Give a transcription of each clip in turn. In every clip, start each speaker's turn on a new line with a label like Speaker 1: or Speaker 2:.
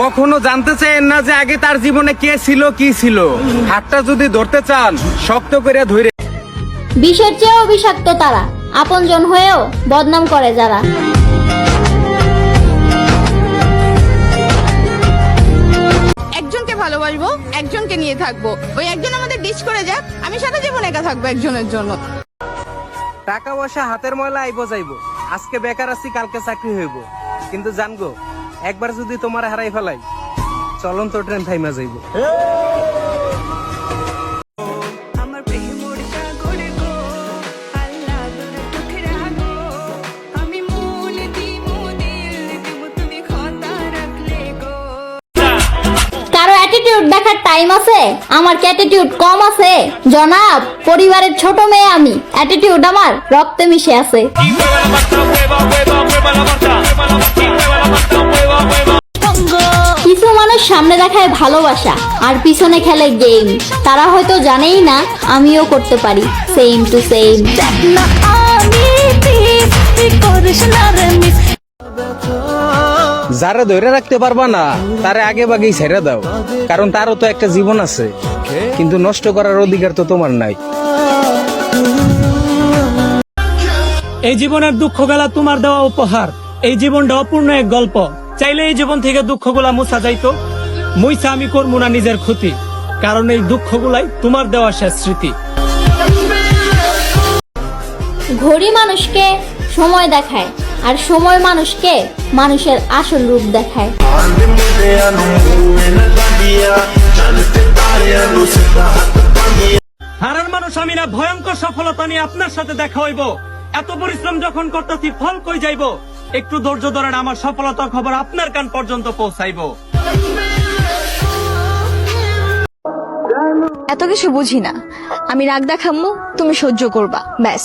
Speaker 1: কখনো জানতে চান না যে আগে তার জীবনে কে ছিল কি ছিল। হাতটা যদি ধরতে চান শক্ত করে ধরে।
Speaker 2: বিষের চেয়েও বিষাক্ত তারা। আপনজন হয়েও বদনাম করে যারা।
Speaker 3: একজনকে ভালোবাসবো একজনকে নিয়ে থাকব। ওই একজন আমাদের ডিচ করে যাক আমি সারা জীবন একা থাকব একজনের জন্য।
Speaker 1: টাকা পয়সা হাতের ময়লা আইব যাইব। আজকে বেকার আছি কালকে চাকরি হইব। কিন্তু জানগো একবার যদি তোমার হারাই ফেলাই চলন্ত ট্রেন থাইমা যাইব।
Speaker 4: মন
Speaker 2: অ্যাটিটিউড দেখার টাইম আছে? আমার কি অ্যাটিটিউড কম আছে? জনাব পরিবারের ছোট মেয়ে আমি। অ্যাটিটিউড আমার রক্তে মিশে আছে। সামনে দেখায় ভালোবাসা আর পিছনে খেলে গেম তারা হয়তো জানেই না আমিও করতে পারি। সেম টু সেম
Speaker 1: যারা ধরে রাখতে পারবা না তারে আগে বাগেই ছেড়ে দাও। কারণ তারও তো একটা জীবন আছে। কিন্তু নষ্ট করার অধিকার তো তোমার নাই।
Speaker 5: এই জীবনের দুঃখ গেলা তোমার দেওয়া উপহার। এই জীবনটা অপূর্ণ এক গল্প। চাইলে এই জীবন থেকে দুঃখগুলা মুছা যাইতো। মুইসা আমি করব না নিজের ক্ষতি কারণ এই দুঃখগুলাই তোমার দেওয়া শেষ স্মৃতি।
Speaker 2: ঘড়ি মানুষকে সময় দেখায় আর সময় মানুষকে মানুষের আসল রূপ দেখায়।
Speaker 5: হারার মানুষ আমি না ভয়ঙ্কর সফলতা নিয়ে আপনার সাথে দেখা হইব। এত পরিশ্রম যখন করতেছি ফল কই যাইব? একটু ধৈর্য ধরেন আমার সফলতার খবর আপনার কান পর্যন্ত পৌঁছাইবো।
Speaker 6: এত কিছু বুঝি না। আমি রাগ দেখাম্মু তুমি সহ্য করবা, ব্যাস।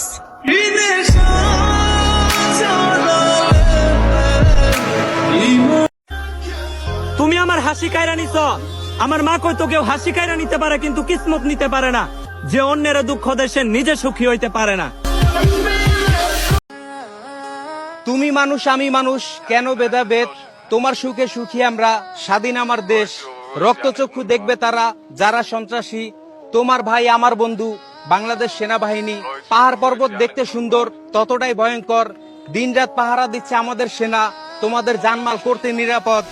Speaker 5: তুমি আমার হাসি কায়রা নিছ। আমার মা কইতো কেউ হাসি কায়রা নিতে পারে, কিন্তু কিসমত নিতে পারে না। যে অন্যের দুঃখ দেশে নিজে সুখী হইতে পারে না।
Speaker 1: তুমি মানুষ, আমি মানুষ, কেন ভেদাভেদ তোমার সুখে সুখী আমরা, স্বাধীন আমার দেশ। রক্তচক্ষু দেখবে তারা, যারা সন্ত্রাসী। তোমার ভাই, আমার বন্ধু, বাংলাদেশ সেনাবাহিনী। পাহাড় পর্বত দেখতে সুন্দর, ততটাই ভয়ঙ্কর। দিনরাত পাহারা দিচ্ছে আমাদের সেনা, তোমাদের জানমাল করতে নিরাপদ।